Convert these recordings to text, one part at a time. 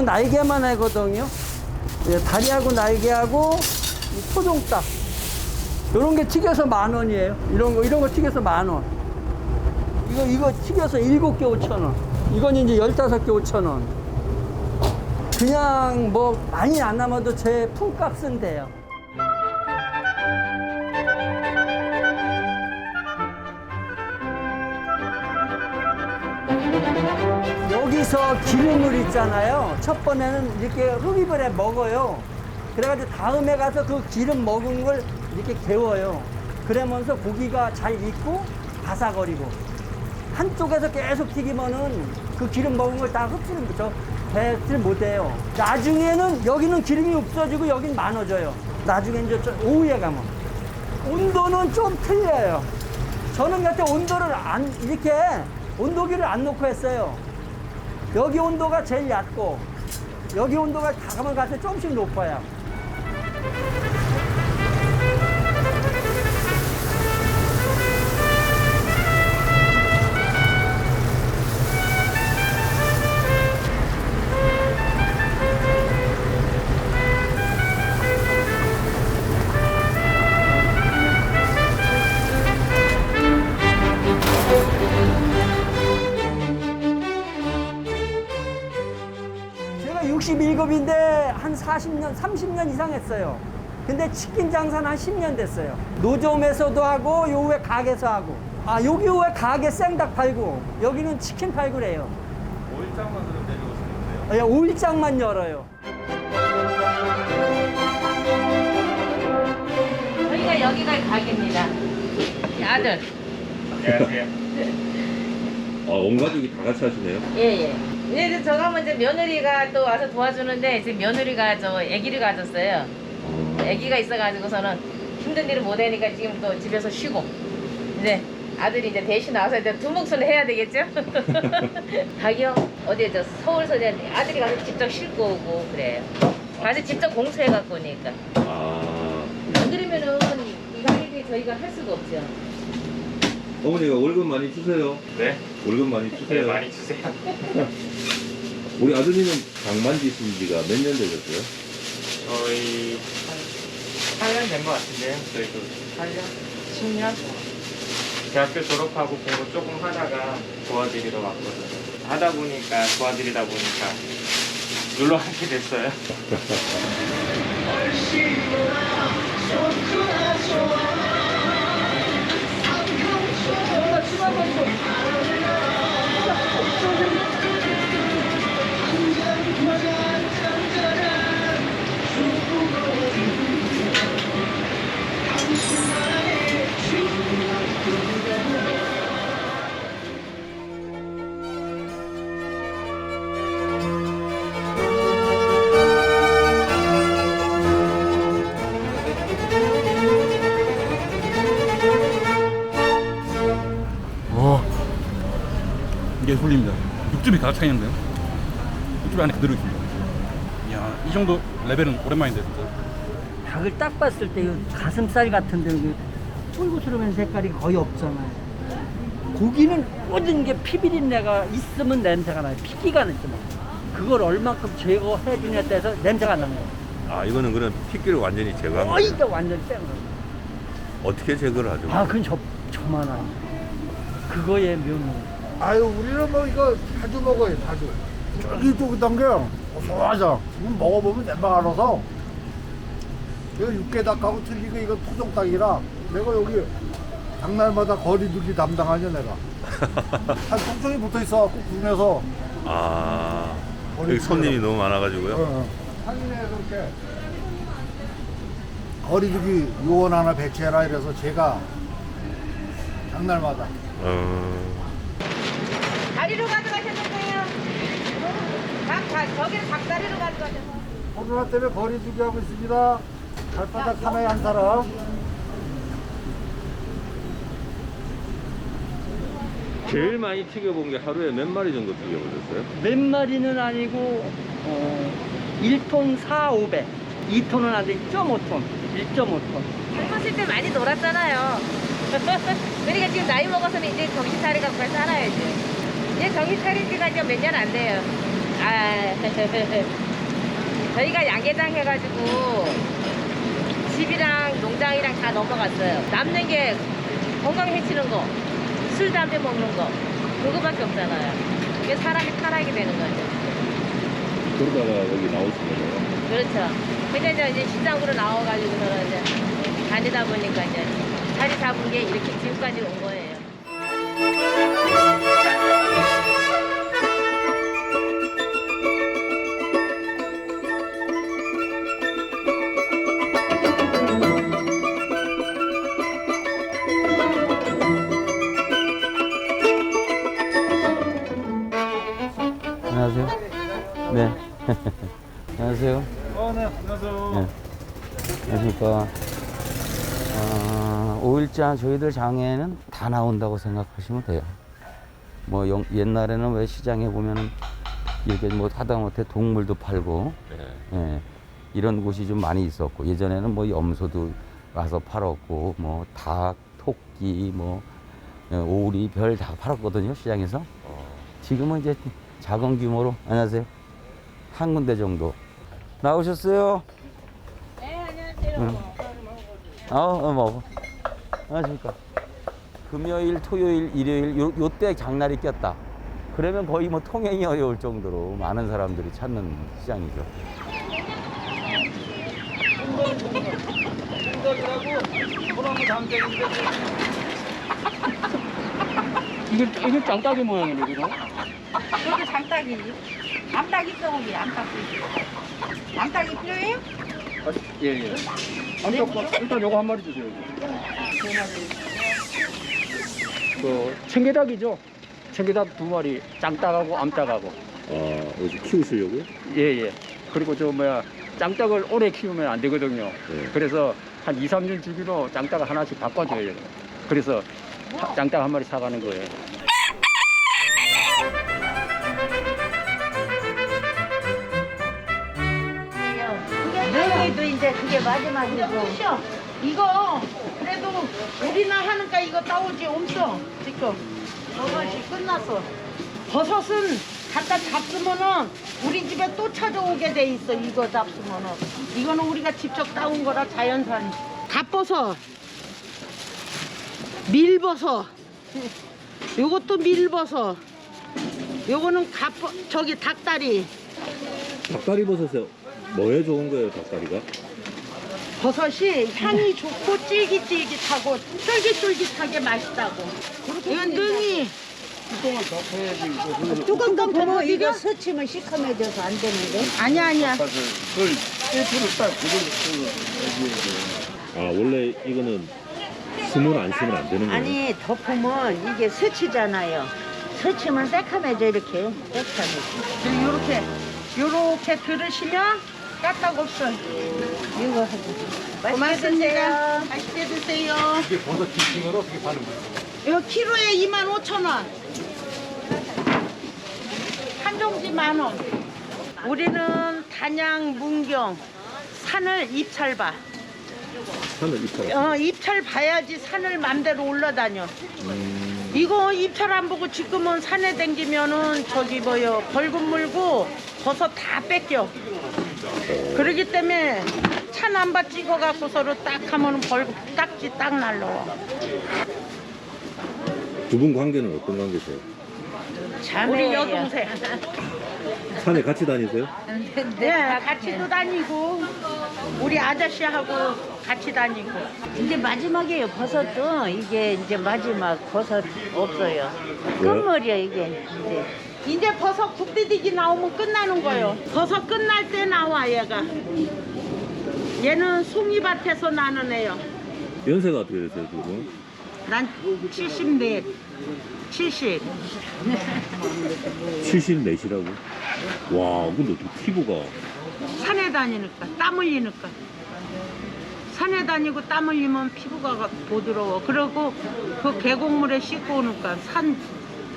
다리하고 날개만 하거든요. 예, 다리하고 날개하고 이 토종닭. 이런 게 튀겨서 만 원이에요. 이런 거, 이런 거 튀겨서 만 원. 이거, 이거 튀겨서 일곱 개 오천 원. 이건 이제 열다섯 개 오천 원. 그냥 뭐 많이 안 남아도 제 품값은 돼요. 여기서 기름을 있잖아요. 첫 번에는 이렇게 흡입을 해 먹어요. 그래가지고 다음에 가서 그 기름 먹은 걸 이렇게 개워요. 그러면서 고기가 잘 익고 바삭거리고 한쪽에서 계속 튀기면은 그 기름 먹은 걸 다 흡수를 저 배질 못해요. 나중에는 여기는 기름이 없어지고 여긴 많아져요. 나중에 이제 저 오후에 가면 온도는 좀 틀려요. 저는 그때 온도를 안 이렇게 온도기를 안 놓고 했어요. 여기 온도가 제일 얕고 여기 온도가 가면 갈수록 조금씩 높아요. 61급인데 한 40년, 30년 이상 했어요. 근데 치킨 장사는 한 10년 됐어요. 노점에서도 하고, 요 위에 가게에서 하고. 아, 여기 위에 가게 생닭 팔고, 여기는 치킨 팔고 그래요. 5일장만 그럼 내려오시는데요? 아, 5일장만 열어요. 저희가 여기가 가게입니다. 이 아들. 안녕하세요. 아, 온 가족이 다 같이 하시네요? 예, 예. 얘들 저가 하면 이제 며느리가 또 와서 도와주는데 이제 며느리가 저 아기를 가졌어요. 아기가 있어가지고서는 힘든 일을 못 하니까 지금 또 집에서 쉬고 이제 아들이 이제 대신 나와서 이제 두 몫을 해야 되겠죠? 가격 어디에 저 서울서 이제 아들이 가서 직접 싣고 오고 그래요. 가서 직접 공수해 갖고 오니까 아, 안 그러면은 이 가격이 저희가 할 수가 없죠. 어머니가 월급 많이 주세요. 네? 월급 많이 네, 주세요. 많이 주세요. 우리 아드님은 장만지 있은 지가 몇 년 되셨어요? 저희 한 8년 된 것 같은데요. 저희도 8년? 10년? 대학교 졸업하고 공부 조금 하다가 도와드리러 왔거든요. 하다 보니까 도와드리다 보니까 눌러 앉게 됐어요. 솔입니다 육즙이 가득 차 있는데요 육즙이 안에 그대로 있습니다 이야 이 정도 레벨은 오랜만인데 진짜 닭을 딱 봤을 때그 가슴살 같은데 그 쫄고스러운 색깔이 거의 없잖아요. 고기는 모든 게 피비린내가 있으면 냄새가 나요. 피기가 있지만 그걸 얼만큼 제거해 주냐에 따라서 냄새가 나는 거예요. 아, 이거는 그럼 핏기를 완전히 제거한 거의 거예요. 다 완전히 뺀 거예요. 어떻게 제거를 하죠? 아, 그건 저, 저만한. 그거의 묘미. 아유 우리는 뭐 이거 자주 먹어요 자주. 쫄깃쫄깃한 게 고소하죠. 이거 먹어보면 내방 알아서. 이거 육개닭하고 틀리고 이거 토종닭이라 내가 여기 장날마다 거리 두기 담당하냐 내가. 한 통증이 붙어있어 꼭 군에서. 아, 여기 손님이 너무 많아가지고요. 어, 상인에서 이렇게. 거리두기 요원 하나 배치해라 이래서 제가 장날마다. 어, 다리로 가져가셨는데요. 저기는 닭다리로 가져가셨어요. 코로나 때문에 거리두기 하고 있습니다 발바닥 하나에 한 사람 제일 많이 튀겨본 게 하루에 몇 마리 정도 튀겨보셨어요? 몇 마리는 아니고, 어, 1톤 4, 500. 2톤은 안 돼. 1.5톤. 1.5톤. 젊었을 때 많이 놀았잖아요. 그러니까 지금 나이 먹어서는 이제 정신 차려 갖고 살아야지. 이제 정신 차린 지가 이제 몇 년 안 돼요. 아, 저희가 양계장 해가지고 집이랑 농장이랑 다 넘어갔어요. 남는 게 건강 해치는 거, 술, 담배 먹는 거, 그거밖에 없잖아요. 그게 사람이 타락이 되는 거죠. 그러다가 여기 나오신 거예요. 그렇죠. 근데 이제, 이제 시장으로 나와가지고서는 이제 다니다 보니까 이제 자리 잡은 게 이렇게 지금까지 온 거예요. 안녕하세요. 네. 안녕하세요. 어, 네, 안녕하세요. 네. 안녕하십니까. 어, 5일자 저희들 장에는 다 나온다고 생각하시면 돼요. 뭐 영- 옛날에는 왜 시장에 보면은 이렇게 뭐 하다못해 동물도 팔고 예, 이런 곳이 좀 많이 있었고 예전에는 뭐 염소도 와서 팔았고 뭐 닭, 토끼, 뭐 예, 오리, 별 다 팔았거든요 시장에서. 지금은 이제 작은 규모로 안녕하세요 한 군데 정도 나오셨어요? 네, 안녕하세요. 응. 어, 어 먹어. 안녕하십니까. 금요일, 토요일, 일요일 요, 요때 장날이 꼈다. 그러면 거의 뭐 통행이 어려울 정도로 많은 사람들이 찾는 시장이죠. 이게 이게 짱따기 모양이네 이거. 저도 장딱이. 암탉 있어 거기 암탉. 암탉이 필요해요? 예 예. 암탉 일단 요거 한 마리 주세요. 그 청개닭이죠. 청개닭 두 마리, 짱딱하고 암탉하고. 아, 어디 키우시려고요? 예 예. 그리고 저 뭐야 짱딱을 오래 키우면 안 되거든요. 네. 그래서 한 2, 3년 주기로 짱딱을 하나씩 바꿔줘야 돼요. 그래서 하- 짱딱 한 마리 사가는 거예요. 이제 그게 마지막이고. 이거 그래도 우리나 하니까 이거 따오지 없어 지금. 버섯이 끝났어. 버섯은 갖다 잡수면은 우리 집에 또 찾아오게 돼 있어 이거 잡수면은. 이거는 우리가 직접 따온 거라 자연산. 갓버섯. 밀버섯. 요것도 밀버섯. 요거는 갓버 저기 닭다리. 닭다리 버섯에 뭐에 좋은 거예요, 닭다리가? 버섯이 향이 좋고 쫄깃쫄깃하고 쫄깃쫄깃하게 맛있다고. 이건 능이. 뚜껑 깜짝 이거 스치면 시커매져서 안 되는데. 아니야 아니야. 아, 원래 이거는 스물 안 쓰면 안 되는 거예요? 아니 덮으면 이게 스치잖아요. 스치면 새카매져 이렇게. 새카매져. 요렇게 요렇게 들으시면 까딱 없어. 이거 하고. 고맙습니다. 맛있게 드세요. 이게 버섯 김치는 어떻게 파는 거예요? 이거 키로에 2만 5천 원. 한 종지 만 원. 우리는 단양, 문경, 산을 입찰 봐. 산을 입찰. 어, 입찰 봐야지 산을 맘대로 올라다녀. 이거 입찰 안 보고 지금은 산에 댕기면은 저기 뭐요 벌금 물고 버섯 다 뺏겨. 그러기 때문에 차 남바 찍어갖고 서로 딱 하면은 벌금 딱지 딱 날라와. 두 분 관계는 어떤 관계세요? 우리 여동생. 산에 같이 다니세요? 네, 같이도 다니고 우리 아저씨하고 같이 다니고. 이제 마지막이에요. 버섯도 이게 이제 마지막 버섯 없어요. 끝물이야 이게 이제. 이제 버섯 굽디디기 나오면 끝나는 거예요. 버섯 끝날 때 나와 얘가. 얘는 송이밭에서 나는 애요. 연세가 어떻게 되세요, 두 분? 난 74, 70. 74시라고? 와, 근데 어떻게 피부가. 산에 다니니까 땀 흘리니까. 산에 다니고 땀 흘리면 피부가 부드러워. 그리고 그 계곡물에 씻고 오니까 산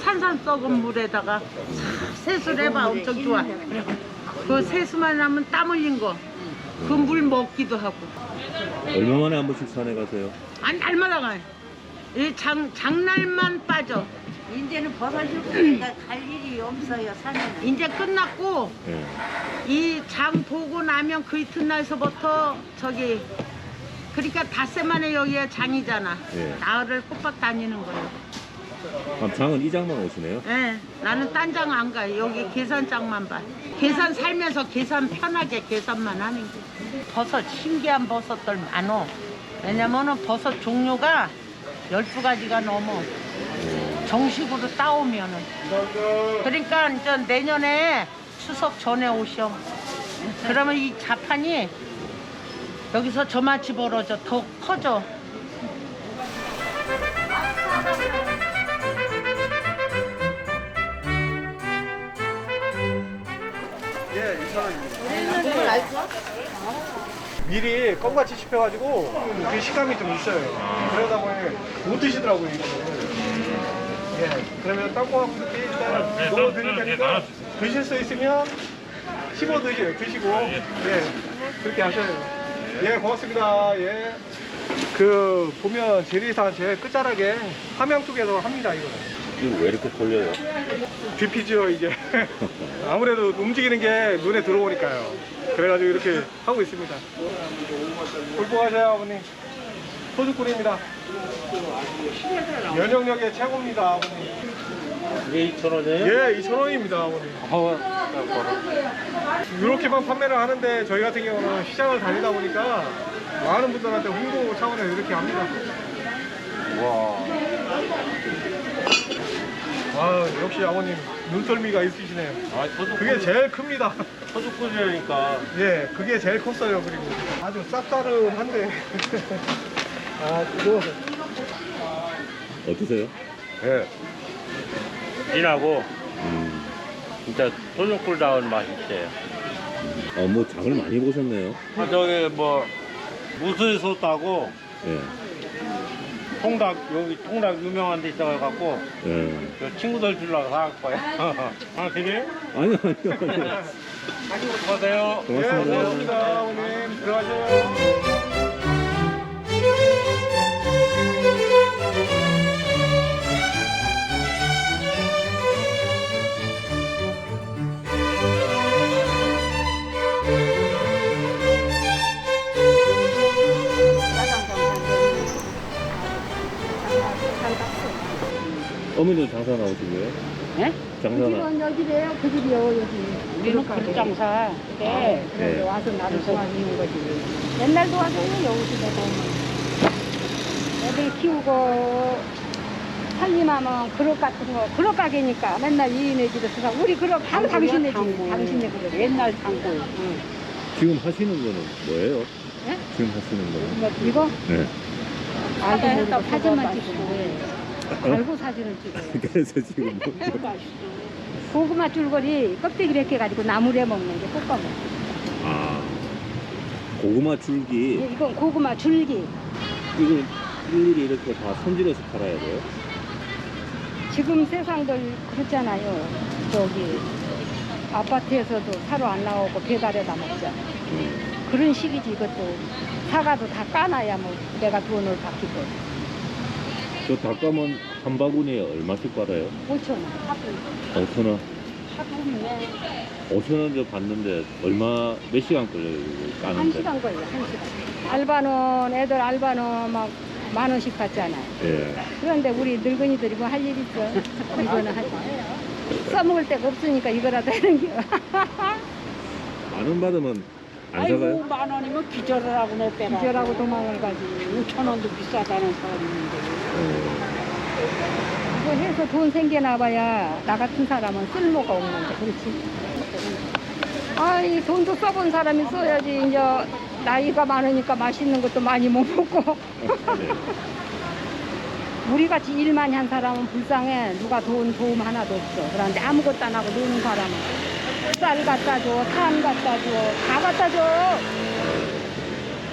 산산 썩은 물에다가 싹 세수를 해봐 엄청 좋아. 그 세수만 하면 땀 흘린 거. 그물 먹기도 하고. 얼마 만에 한 번씩 산에 가세요? 아니 날마다 가요. 이 장, 장날만 빠져. 이제는 버섯이 없으니까 갈 일이 없어요 산에는. 이제 끝났고 예. 이장 보고 나면 그 이튿날서부터 저기 그러니까 닷새 만에 여기에 장이잖아. 예. 나흘을 꼬박 다니는 거예요. 아, 장은 이 장만 오시네요? 예, 나는 딴 장 안 가. 여기 계산장만 봐. 계산 살면서 계산 편하게 계산만 하는 게. 버섯 신기한 버섯들 많어. 왜냐면은 버섯 종류가 12가지가 넘어. 정식으로 따오면은. 그러니까 이제 내년에 추석 전에 오셔. 그러면 이 자판이 여기서 저만치 벌어져 더 커져. 미리 껌같이 씹혀가지고 그 식감이 좀 있어요. 그러다 보니 못 드시더라고요, 이거를. 예, 그러면 땅콩하고 이렇게 일단 넣어 드릴 테니까 드실 수 있으면 씹어 드시, 드시고, 예, 그렇게 하셔요. 예, 고맙습니다. 예. 그, 보면 재래산 제일 끝자락에 함양 쪽에서 합니다, 이거는. 이거 왜 이렇게 돌려요? 비피죠 이게. 아무래도 움직이는 게 눈에 들어오니까요. 그래가지고 이렇게 하고 있습니다. 굴복하세요 아버님. 소주꾼입니다. 면역력에 최고입니다 아버님. 이게 2,000원이에요? 예 2,000원입니다 아버님. 이렇게만 판매를 하는데 저희 같은 경우는 시장을 다니다 보니까 많은 분들한테 홍보 차원에서 이렇게 합니다 아 역시 아버님 눈썰미가 있으시네요 아, 저도 그게 제일 큽니다 소주꾼이라니까. 예, 그게 제일 컸어요. 그리고 아주 쌉싸름한데. 아, 그거. 어떠세요? 예. 진하고 음, 진짜 소주꿀다운 맛이 있어요. 어, 뭐 장을 많이 보셨네요? 아, 저기 뭐 무수에서 따고 예. 통닭 여기 통닭 유명한 데 있어갖고 예. 저 친구들 주려고 사갈 거야. 아 되게? 아니요, 아니요, 아니요. 수고하세요. 예, 고맙습니다. 고맙습니다. 어머님. 들어가세요. 장사 거예요? 예? 장사 나. 여기래요. 그 집이요, 여기. 우리는 그장사 네. 그래서 네. 와서 나를 도와주는 거지. 맨날 도와줘요, 여기서 내가 오면. 애들 키우고, 살림하면 그릇 같은 거, 그릇 가게니까 맨날 이인의 집에서 사. 우리 그릇 다 당신네 집, 당신네 그릇. 옛날 장고. 지금 하시는 거는 뭐예요? 예? 지금 하시는 거는? 이거 네. 알고 모르고 사진만 찍고. 알고 사진을 찍어요. 그래서 지금 뭐, 고구마 줄거리 껍데기 이렇게 가지고 나물에 먹는 게 볶아 먹어. 아, 고구마 줄기, 이건 고구마 줄기. 이걸 일일이 이렇게 다 손질해서 팔아야 돼요? 지금 세상들 그렇잖아요. 저기 아파트에서도 사러 안 나오고 배달에다 먹잖아. 음. 그런 식이지 이것도 사과도 다 까놔야 뭐 내가 돈을 받기도 저 닭감은 한 바구니에 얼마씩 받아요? 5천 원 하루 5천 원. 하루에 5천 원저 받는데 얼마 몇 시간 걸려요? 이거 한 까는데? 시간 걸려 한 시간. 알바는 애들 알바는 막 만 원씩 받잖아요. 예. 그런데 우리 늙은이들이 뭐 할 일 있어? 이거는 하지. 써먹을 데가 없으니까 이거라도 하는 게. 만 원 받으면 안 사가요? 만 원이면 기절을 하고 내 빼라. 기절하고 도망을 가지. 5천 원도 비싸다는 사람이 있는데. 어, 이거 해서 돈 생겨나 봐야 나 같은 사람은 쓸모가 없는데 그렇지? 아이 돈도 써본 사람이 써야지. 이제 나이가 많으니까 맛있는 것도 많이 못 먹고. 우리같이 일만 한 사람은 불쌍해. 누가 돈 도움 하나도 없어. 그런데 아무것도 안 하고 노는 사람은. 쌀 갖다 줘, 탄 갖다 줘, 다 갖다 줘.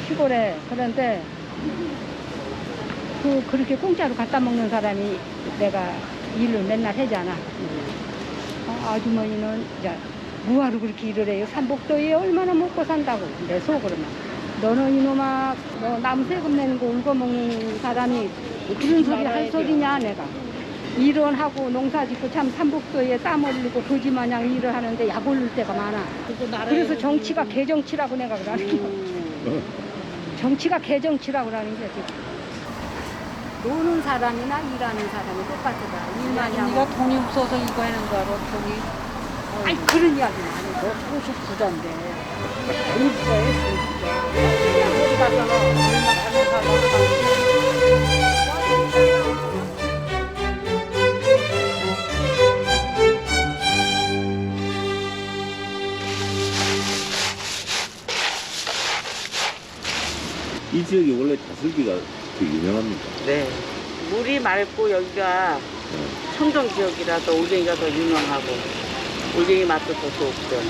시골에. 그런데 그 그렇게 공짜로 갖다 먹는 사람이 내가 일을 맨날 하잖아. 아, 아주머니는 이제 뭐하러 그렇게 일을 해요? 삼복도에 얼마나 먹고 산다고 내 속으로만. 너는 이놈아 너 남 세금 내는 거 울고 먹는 사람이 그런 소리 할 소리냐 내가. 일은 하고 농사 짓고 참 삼복도에 땀 흘리고 거지 마냥 일을 하는데 약 올릴 때가 많아. 그래서 정치가 개정치라고 내가 그러는 게 정치가 개정치라고 그러는 게 지금. 노는 사람이나 일하는 사람이 똑같더라. 일만 하고. 네가 돈이 없어서 이거 하는 거 알아 돈이 아니 그런 이야기는 99자인데. 공부해, 공부해. 어디 가서 얼마 가는 사람 이 지역이 원래 다슬기가 되게 유명합니까? 네. 물이 맑고 여기가 청정 지역이라서 올갱이가 더 유명하고 올갱이 맛도 더 좋고요.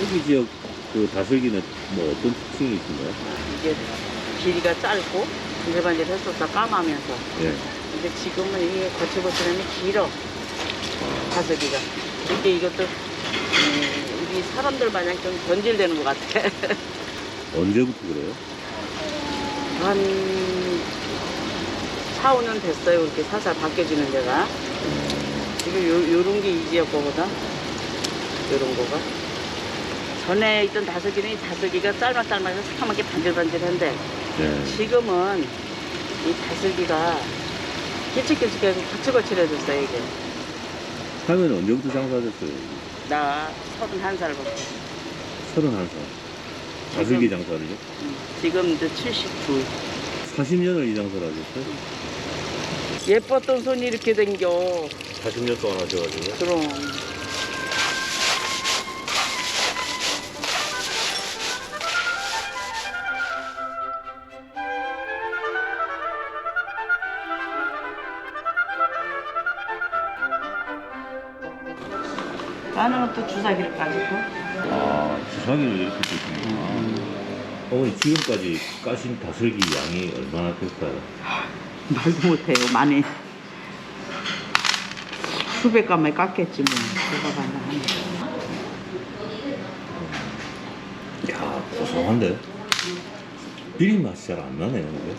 여기 지역 그 다슬기는 뭐 어떤 특징이 있나요? 이게 길이가 짧고 반질반질 했었어 까마면서. 예. 근데 지금은 이게 거칠거칠하니 길어 다슬기가. 근데 이것도 음, 우리 사람들 마냥 좀 변질되는 것 같아. 언제부터 그래요? 한 4, 5년 됐어요. 이렇게 살살 바뀌어지는 데가. 지금 요, 요런 게 이 지역 거거든. 요런 거가. 전에 있던 다슬기는 이 다슬기가 짤막짤막해서 새까맣게 반질반질한데 예. 지금은 이 다슬기가 길쭉길쭉해서 거칠거칠해졌어요, 이게. 하면 언제부터 장사하셨어요? 나 31살부터. 서른한 살. 다슬기 장사를요? 지금 이제 79. 40년을 이 장사를 하셨어요? 예뻤던 손이 이렇게 댕겨. 40년 동안 하셔가지고요? 그럼. 나는 또 주사기를 까짓고. 아, 주사기를 이렇게 쓰시는구나. 어머니, 지금까지 까신 다슬기 양이 얼마나 될까요? 말도 못해요, 많이. 수백 가마에 깎겠지, 뭐. 누가 간다 하는 야, 고소한데? 비린 맛이 잘 안 나네요, 이게.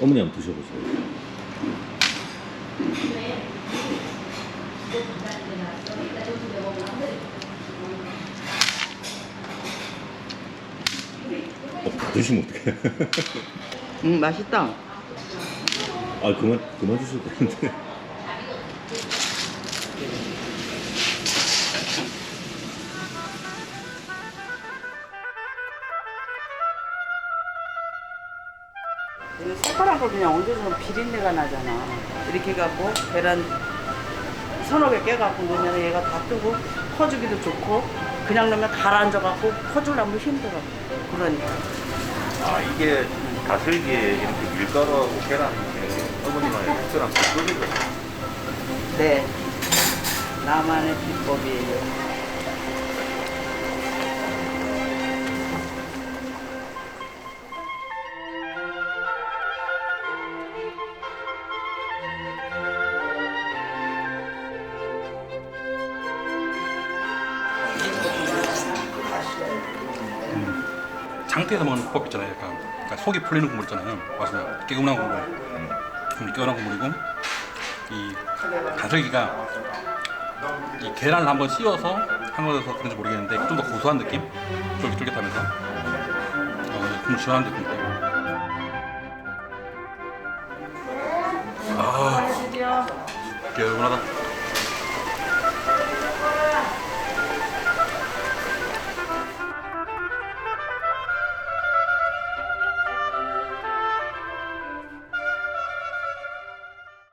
어머니 한번 드셔보세요. 드시면 어떡해. 응, 맛있다. 아, 그만, 그만 드셔도 되는데. 새파란 거 그냥 얹어주면 비린내가 나잖아. 이렇게 해갖고 계란 서너 개 깨갖고 넣으면 얘가 다 뜨고 퍼주기도 좋고 그냥 넣으면 가라앉아갖고 퍼주려면 힘들어. 그러니까. 아, 이게 다슬기에 이렇게 밀가루하고 계란 이렇게 어머니만의 특별한 비법이거든요. 네. 나만의 비법이에요. 장태에서 먹는 법 있잖아요. 약간 그러니까 속이 풀리는 국물 있잖아요. 맞으면 깨운한 국물. 음, 깨운한 국물이고 이 다슬기가 이 계란을 한번 씌워서 한 거여서 그런지 모르겠는데 좀 더 고소한 느낌? 쫄깃쫄깃하면서 어, 국물 시원한 느낌. 아, 개운하다.